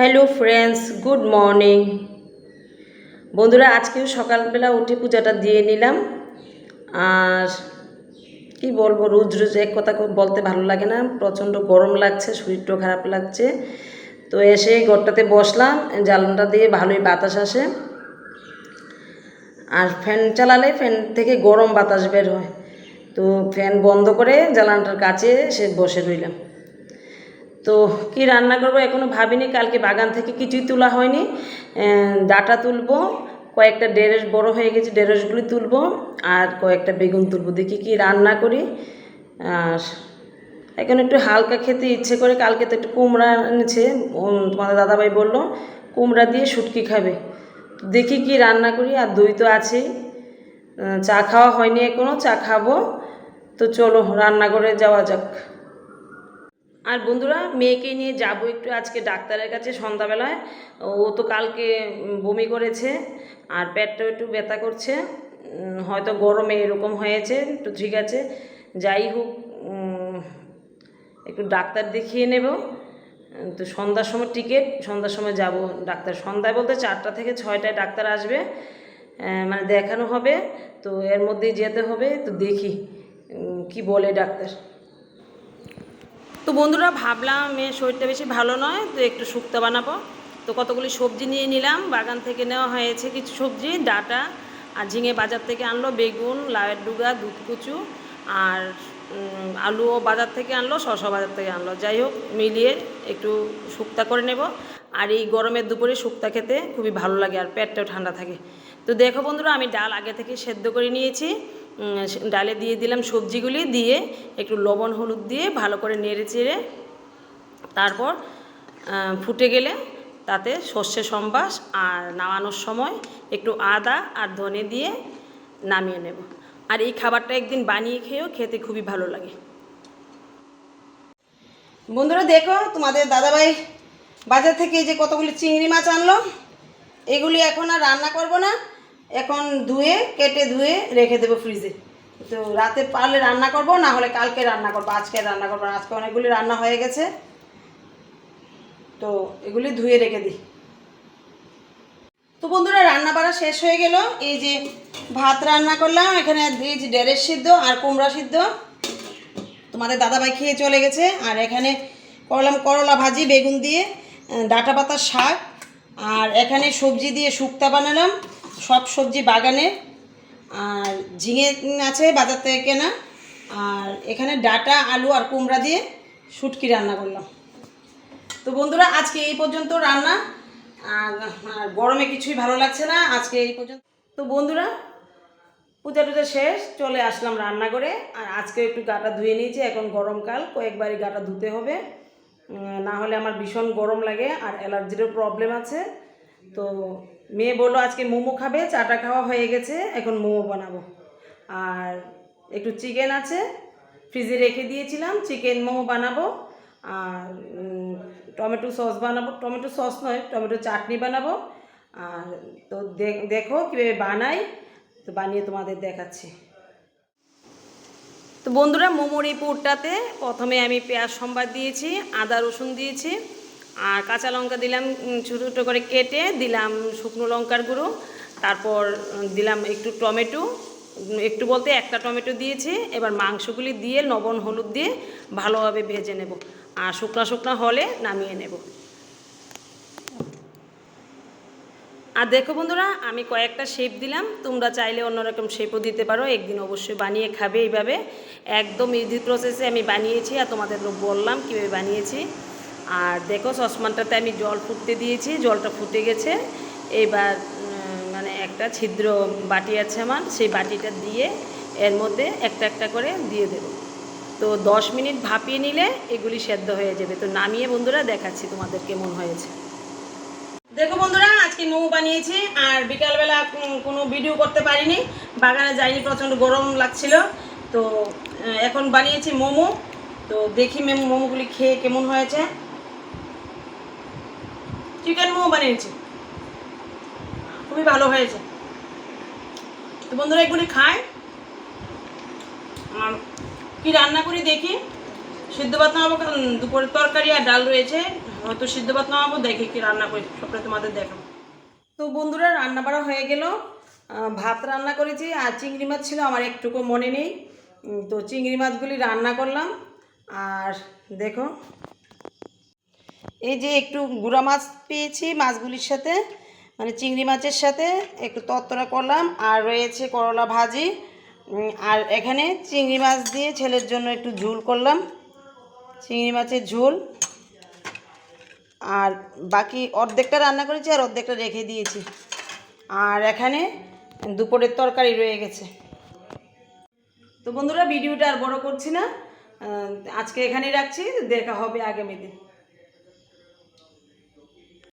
Hello friends good morning বন্ধুরা, আজকেও সকালবেলা উঠে পূজাটা দিয়ে নিলাম। আর কি বলব, রোজ রোজ এক কথা বলতে ভালো লাগে না। প্রচণ্ড গরম লাগছে, শরীরটাও খারাপ লাগছে। তো এসে ঘরটাতে বসলাম জ্বালানটা দিয়ে ভালোই বাতাস আসে। আর ফ্যান চালালে ফ্যান থেকে গরম বাতাস বের হয়। তো ফ্যান বন্ধ করে জ্বালানটার কাছে সে বসে রইলাম। তো কি রান্না করব এখনও ভাবিনি, কালকে বাগান থেকে কিছুই তোলা হয়নি। ডাটা তুলবো, কয়েকটা ডেরেস বড় হয়ে গেছে ডেরেসগুলি তুলবো, আর কয়েকটা বেগুন তুলবো, দেখি কি রান্না করি। আর এখন একটু হালকা খেতে ইচ্ছে করে, কালকে তো একটু কুমড়া এনেছে তোমাদের দাদাভাই বলল, কুমড়া দিয়ে শুটকি খাবে। দেখি কি রান্না করি, আর দই তো আছেই। চা খাওয়া হয়নি এখনও চা খাব। তো চলো রান্না করে যাওয়া যাক। আর বন্ধুরা, মেয়েকে নিয়ে যাব একটু আজকে ডাক্তারের কাছে সন্ধ্যাবেলায়। ও তো কালকে বমি করেছে আর পেটটা একটু ব্যথা করছে। হয়তো গরমে এরকম হয়েছে, তো ঠিক আছে। যাই হোক একটু ডাক্তার দেখিয়ে নেব। তো সন্ধ্যার সময় টিকিট, সন্ধ্যার সময় যাব ডাক্তার। সন্ধ্যায় বলতে চারটা থেকে ছয়টায় ডাক্তার আসবে মানে দেখানো হবে। তো এর মধ্যেই যেতে হবে, তো দেখি কি বলে ডাক্তার। তো বন্ধুরা ভাবলাম মেয়ের শরীরটা বেশি ভালো নয়, তো একটু শুক্তো বানাবো। তো কতগুলি সবজি নিয়ে নিলাম, বাগান থেকে নেওয়া হয়েছে কিছু সবজি, ডাটা আর ঝিঙে বাজার থেকে আনলো বেগুন, লাউয়ের ডুগা, দুধ কুচু আর আলুও বাজার থেকে আনলো, শসা বাজার থেকে আনলো। যাই হোক, মিলিয়ে একটু শুক্তা করে নেব। আর এই গরমের দুপুরে শুক্তা খেতে খুবই ভালো লাগে আর পেটটাও ঠান্ডা থাকে। তো দেখো বন্ধুরা, আমি ডাল আগে থেকে সেদ্ধ করে নিয়েছি। ডালে দিয়ে দিলাম সবজিগুলি, দিয়ে একটু লবণ, হলুদ দিয়ে ভালো করে নেড়ে চেড়ে তারপর ফুটে গেলে তাতে সর্ষে সম্বাস আর নামানোর সময় একটু আদা আর ধনে দিয়ে নামিয়ে নেব। আর এই খাবারটা একদিন বানিয়ে খেয়েও খেতে খুবই ভালো লাগে। বন্ধুরা দেখো, তোমাদের দাদাভাই বাজার থেকে যে কতগুলি চিংড়ি মাছ আনলো, এগুলি এখন আর রান্না করব না। এখন ধুয়ে, কেটে ধুয়ে রেখে দেবো ফ্রিজে তো রাতে পারলে রান্না করব, না হলে কালকে রান্না করব, আজকে রান্না করব আজকে অনেকগুলি রান্না হয়ে গেছে। তো এগুলি ধুয়ে রেখে দিই। তো বন্ধুরা, রান্না বাড়া শেষ হয়ে গেল। এই যে ভাত রান্না করলাম, এখানে দিয়েছি ডেরের সিদ্ধ আর কুমড়া সিদ্ধ। তোমাদের দাদাভাই খেয়ে চলে গেছে। আর এখানে করলাম করলা ভাজি, বেগুন দিয়ে ডাঁটা পাতার শাক। আর এখানে সবজি দিয়ে শুক্তা বানালাম। সব সবজি বাগানে, আর ঝিঙে আছে বাজার থেকে কেনা, আর এখানে ডাটা, আলু আর কুমড়া দিয়ে শুটকি রান্না করলাম। তো বন্ধুরা, আজকে এই পর্যন্ত রান্না, আর গরমে কিছুই ভালো লাগছে না, আজকে এই পর্যন্ত তো বন্ধুরা, পূজা টুজা শেষ, চলে আসলাম রান্না করে আর আজকে একটু গাটা ধুয়ে নিয়েছি, এখন গরমকাল, কয়েকবারই গাটা ধুতে হবে। না হলে আমার ভীষণ গরম লাগে, আর অ্যালার্জিরও প্রবলেম আছে, তো মেয়ে বলল, আজকে মোমো খাবে, চাটা খাওয়া হয়ে গেছে, এখন মোমো বানাবো। আর একটু চিকেন আছে, ফ্রিজে রেখে দিয়েছিলাম, চিকেন মোমো বানাবো, আর টমেটো সস বানাবো। টমেটো সস নয়, টমেটো চাটনি বানাবো। আর, তো দেখো কীভাবে বানাই, তো বানিয়ে তোমাদের দেখাচ্ছি। তো বন্ধুরা, মোমোর এই পুরটাতে প্রথমে আমি পেঁয়াজ সম্বাদ দিয়েছি, আদা রসুন দিয়েছি আর কাঁচা লঙ্কা দিলাম ছোটো ছোটো করে কেটে দিলাম শুকনো লঙ্কার গুঁড়ো। তারপর দিলাম একটু টমেটো। একটু বলতে একটা টমেটো দিয়েছি, এবার মাংসগুলি দিয়ে লবণ হলুদ দিয়ে ভালোভাবে ভেজে নেব। আর শুকনা শুকনা হলে নামিয়ে নেব। আর দেখো বন্ধুরা, আমি কয়েকটা শেপ দিলাম। তোমরা চাইলে অন্যরকম শেপও দিতে পারো। একদিন অবশ্যই বানিয়ে খাবে এইভাবে। একদম ইজি প্রসেসে আমি বানিয়েছি, আর তোমাদের বললাম কীভাবে বানিয়েছি। আর দেখো সসমানটাতে আমি জল ফুটতে দিয়েছি, জলটা ফুটে গেছে। এবার মানে একটা ছিদ্র বাটি আছে আমার, সেই বাটিটা দিয়ে এর মধ্যে একটা একটা করে দিয়ে দেবো। তো দশ মিনিট ভাপিয়ে নিলে এগুলি সেদ্ধ হয়ে যাবে। তো নামিয়ে বন্ধুরা দেখাচ্ছি তোমাদের কেমন হয়েছে। দেখো বন্ধুরা, আজকে মোমো বানিয়েছি আর বিকালবেলা কোনো ভিডিও করতে পারিনি। বাগানে যাইনি, প্রচণ্ড গরম লাগছিল। তো এখন বানিয়েছি মোমো। তো দেখি মেম মোমোগুলি খেয়ে কেমন হয়েছে। চিকেন মোমো বানিয়েছি। খুবই ভালো হয়েছে। তো বন্ধুরা, এগুলি খায় কি রান্না করি দেখি। সিদ্ধ ভাত না দুপুরের তরকারি আর ডাল রয়েছে। হয়তো সিদ্ধ ভাত নামাবো, দেখি কি রান্না করি, সবটা তোমাদের দেখাবো। তো বন্ধুরা, রান্না বাড়া হয়ে গেল। ভাত রান্না করেছি, আর চিংড়ি মাছ ছিল, আমার একটুকু মনে নেই। তো চিংড়ি মাছগুলি রান্না করলাম। আর দেখো এই যে একটু গুঁড়া মাছ পেয়েছি মাছগুলির সাথে মানে চিংড়ি মাছের সাথে, একটু তত্তরা করলাম, আর রয়েছে করলা ভাজি আর এখানে চিংড়ি মাছ দিয়ে ছেলের জন্য একটু ঝুল করলাম, চিংড়ি মাছের ঝোল, আর বাকি অর্ধেকটা রান্না করেছি আর অর্ধেকটা রেখে দিয়েছি, আর এখানে দুপুরের তরকারি রয়ে গেছে। তো বন্ধুরা, ভিডিওটা আর বড় করছি না আজকে এখানেই রাখছি, দেখা হবে আগামী দিন।